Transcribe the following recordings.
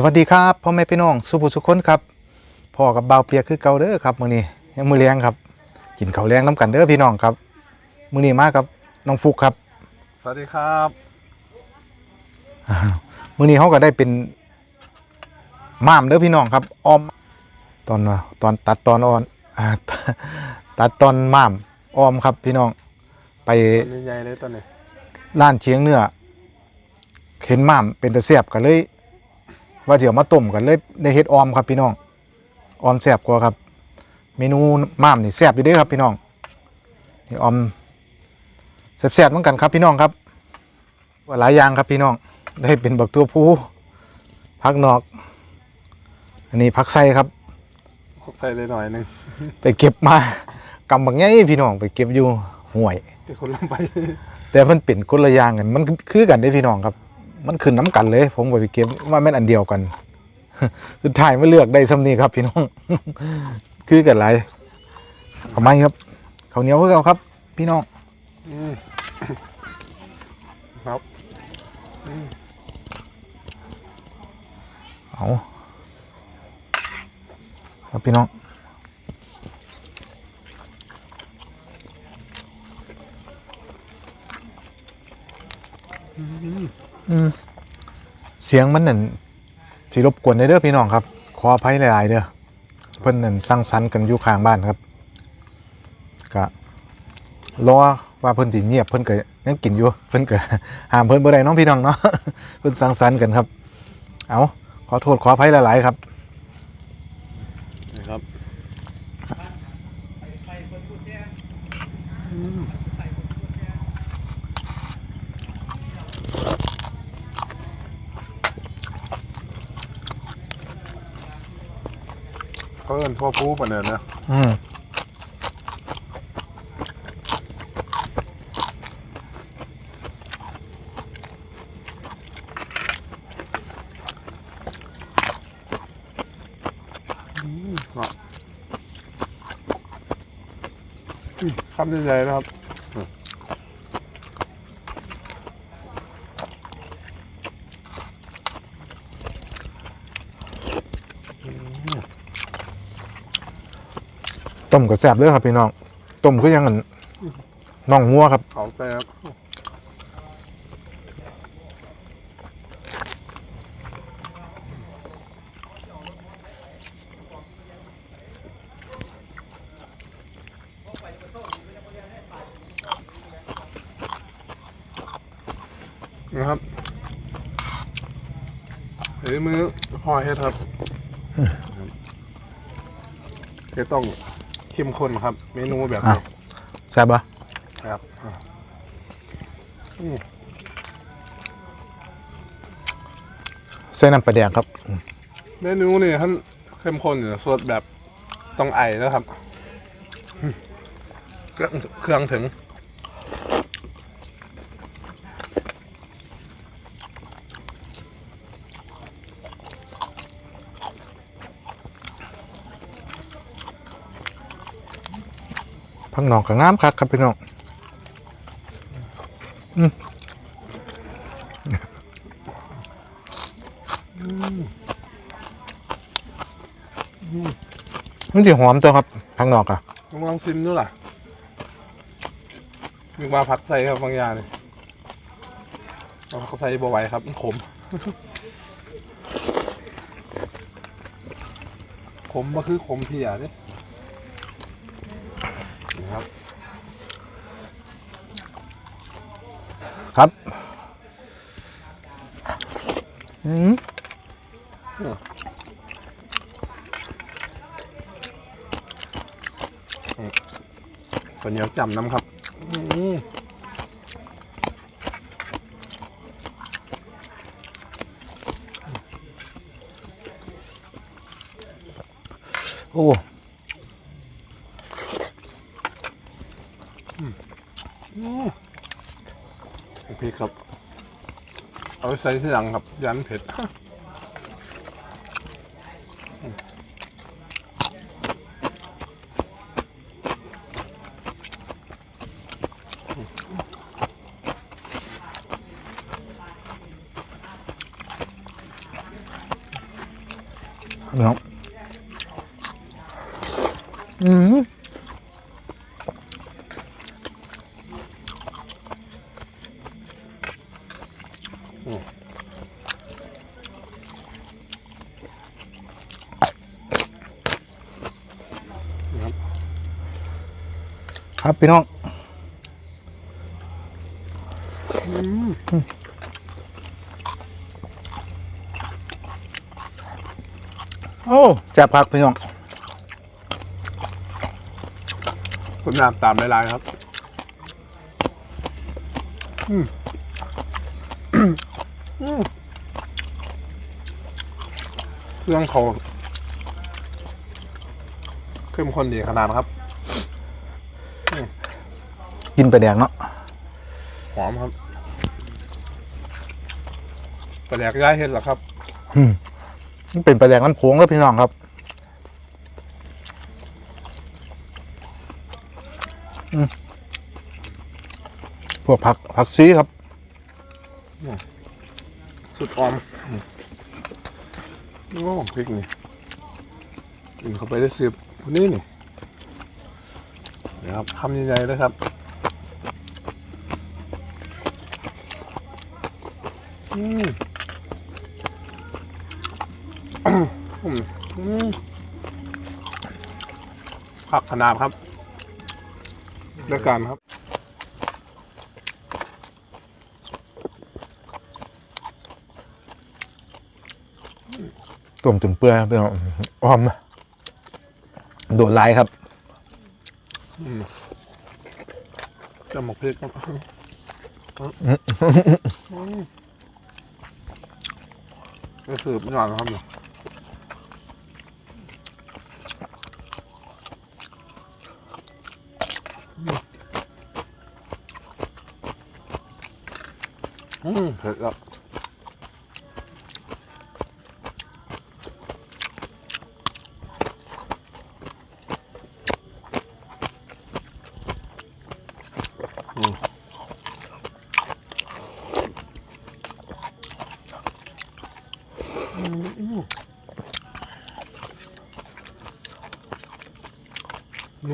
สวัสดีครับพ่อแม่พี่น้องสุภุสุขคนครับพ่อกับเบาวเปียกคือเก่าเด้อครับมื้อนี้ยังมื้อเลี้ยงครับ กินข้าวแรงน้ำกันเด้อพี่น้องครับมื้อนี้มากับน้องฟุกครับ สวัสดีครับมื้อนี้เขาก็ได้เป็นม่ามเด้อพี่น้องครับออมตอนว่าตอนตัดตอนอ่อนอ่าตัดตอนม่ามออมครับพี่น้องไปตัวใหญ่ๆเลยตัวนี้ร้านเชียงเนื้อเห็นม่ามเป็นตะเสียบกันเลย ว่าเดี๋ยวมาต้มกันเลยได้เฮ็ดออมครับพี่น้องออมแซ่บกว่าครับ เมนูม่ามนี่แซ่บอยู่เด้อครับพี่น้องนี่ออมแซ่บๆเหมือนกันครับพี่น้องครับว่าหลายอย่างครับพี่น้องได้เป็นบักตัวผู้พักนอก อันนี้พักไส้ครับใส่เลยหน่อยหนึงไปเก็บมากำบักไงพี่น้องไปเก็บอยู่ห่วยที่คนลงไป แต่มันเป็นคนละอย่างกันมันคือกันได้พี่น้องครับ มันขึ้นน้ำกันเลย ผมก็ไปเก็บว่าแม่นอันเดียวกันสุดท้ายไม่เลือกได้ซ้ำนี้ครับพี่น้อง คือกันไรทำไมครับเขาวเหนียวคือเขาครับ พี่น้องอืมครับเอาครับพี่น้อง เสียงมันนั่นสิรบกวนในเด้อพี่น้องครับ ขออภัยหลายๆเด้อเพิ่นนั่นสร้างสรรค์กันอยู่ข้างบ้านครับก็รอว่าเพิ่นสิเงียบเพิ่นก็ยังกินอยู่เพิ่นก็ห้ามเพิ่นบ่ได้น้องพี่น้องเนาะเพิ่นสร้างสรรค์กันครับ เอาขอโทษขออภัยหลายๆครับ นี่ครับอืม เขาเอินพ่อปูปะเนี่ยนะอืมคำใหญ่ๆนะครับอืม ต้มก็แซ่บเลยครับพี่น้องต้มคือยังอันน่องงัวครับเขาแซ่บนะครับเฮ้ยมือพ่อเฮ็ดครับเฮ็ดต้อง เข้มข้นครับ เมนูแบบนี้แซ่บปะครับอะอืมใส่น้ำปลาแดงครับอืมเมนูนี่ท่านเข้มข้นอยู่สดแบบต้องไอนะครับอืมเครื่องเครื่องถึง พังนองก็งามคักครับพี่น้องอืมมันจะหอมตัวครับพังนอกอะลองลองชิมดูล่ะมีมาผัดใส่ครับบางอย่างนี่เอาเขาใส่บ่ไหวครับมันขม ขมก็คือขมเพียนี่นี่ ครับ ครับอืมตัวเหนียวจำน้ำครับอืมโอ้ พริกครับ เอาไปใส่ที่หลังครับ ยันเผ็ดเนาะอืม ครับพี่น้องโอ้แซ่บคักพี่น้องคุณน้ำตามในไลน์ครับอืมอืมเครื่องเขาเข้มข้นดีขนาดครับ กินไปแดงเนาะหอมครับปลาแดกย่ายเห็ดเหรอครับ อืมมันเป็นปลาแดงน้ำโขงครับพี่น้องครับอืมพวกผักผักซีครับ สุดออมโอ้พริกนี่กินเข้าไปได้สืบคนนี้นี่เดี๋ยวครับคำใหญ่ๆเลยครับ อืมอืมอืมผักขนาดครับด้วยกันครับ ต้มจนเปื่อยครับพี่น้องอ้อมโดดลายครับจะหมกพริกครับ จะสืบหน่อยนะครับเนี่ยอืมเผ็ดแล้ว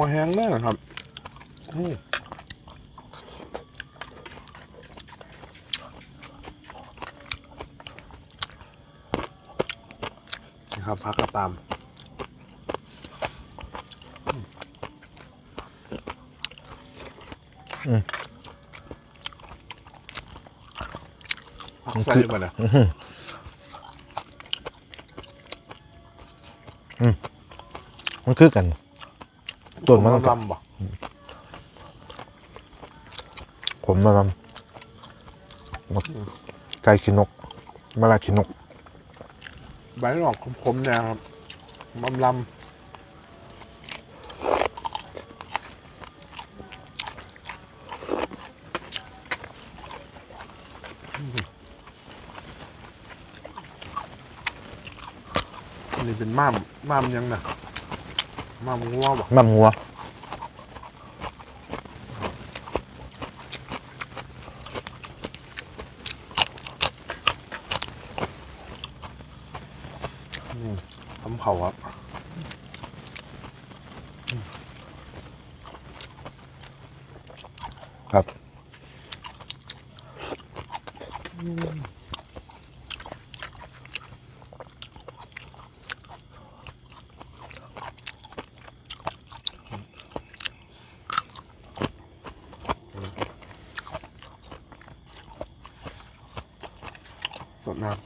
นัวแห้งเลยนะครับอืมนี่ครับพักกระตามอืมผักใส่ไปเลยมันคือกัน ต้นมันต้องลำบ่ผมมาลำมาไก่ขี้นกมาลาขี้นกใบหอกคมๆเนี่ยครับลำลำอันนี้เป็นม่ามม่ามยังนะ ม่ามงัวบ่มั่มงัวทำเผาครับครับ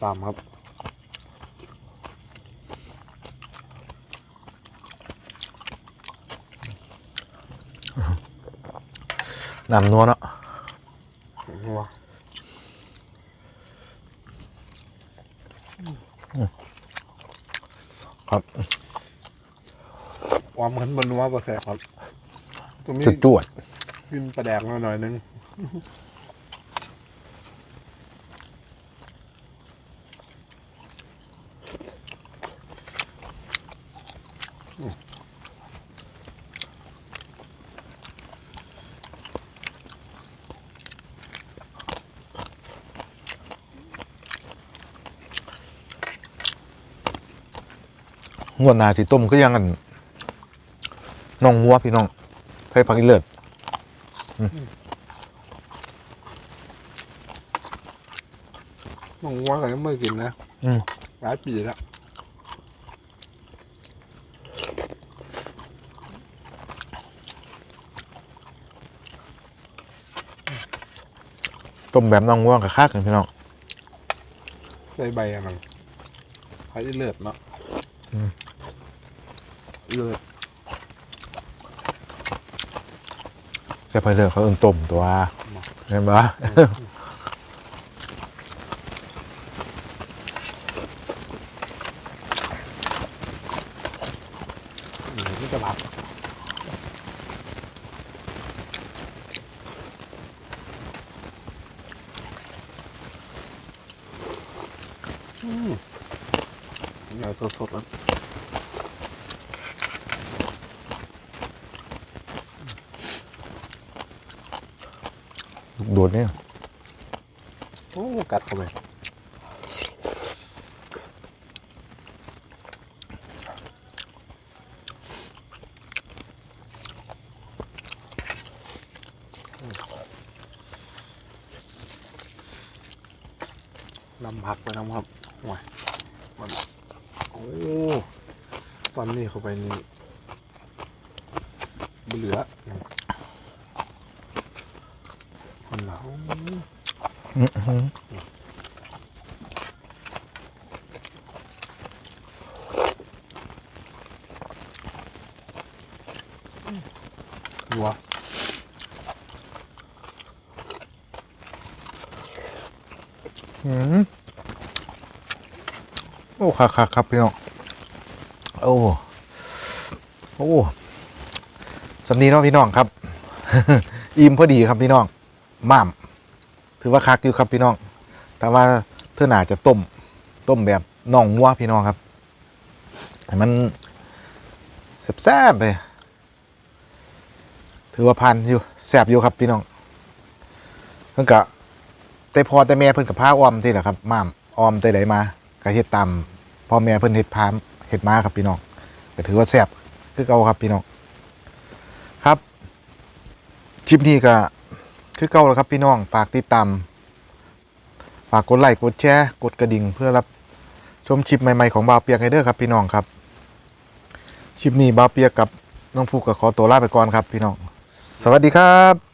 ตามครับน้ำนัวเนาะงัวครับความขันบนนัวก็แสบครับตรงนี้จุดจวดกินปลาแดกมาหน่อยนึง หัวนาสีต้มก็ยังอันน่องหัวพี่น้องใส่ผักอีเลิศน่องหัวก็ยังไม่กินนะหลายปีแล้ว ต้มแบบน้องวัวกับคักกันพี่น้องใส่ใบอะมันไผ่เลือดเนาะอืมเลือดใส่ผักอีเลิศเขาเอิ้นต้มตัวเห็นปะ อืมนี่จะรับ อืมเนื้อสดๆแล้วลูกโดดเนี่ยโอ้กัดเข้าไปนำผักไปนำครับ โอ้ยมันโอ้ตอนนี้เข้าไปนี่บ่เหลือคนเหลา อื้อหือ วัว อื้อหือโอ้ คักคักครับพี่น้องโอ้โอ้สำนีเนาะพี่น้องครับอิ่มพอดีครับพี่น้องม่ามถือว่าคักอยู่ครับพี่น้อง แต่ว่าเธอหนาจะต้ม ต้มแบบน่องวัวพี่น้องครับให้มันแซ่บๆไปถือว่าพันอยู่แซ่บอยู่ครับพี่น้องเพิ่นกะแต่พอแต่แม่เพิ่นกับพาอ้อมที่แหละครับม่ามอ้อมแต่ไหนมาก็เฮ็ดตาม พ่อแม่เพิ่นเฮ็ดพามเฮ็ดม้าครับพี่น้องก็ถือว่าแซ่บคือเก่าครับพี่น้องครับคลิปนี้ก็คือเก่าแล้วครับพี่น้องฝากติดตามฝากกดไลค์กดแชร์กดกระดิ่งเพื่อรับชมคลิปใหม่ๆของบาวเปียกไฮเดอร์ครับพี่น้องครับคลิปนี้บาวเปียกกับน้องฟูกก็ขอตัวลาไปก่อนครับพี่น้อง สวัสดีครับ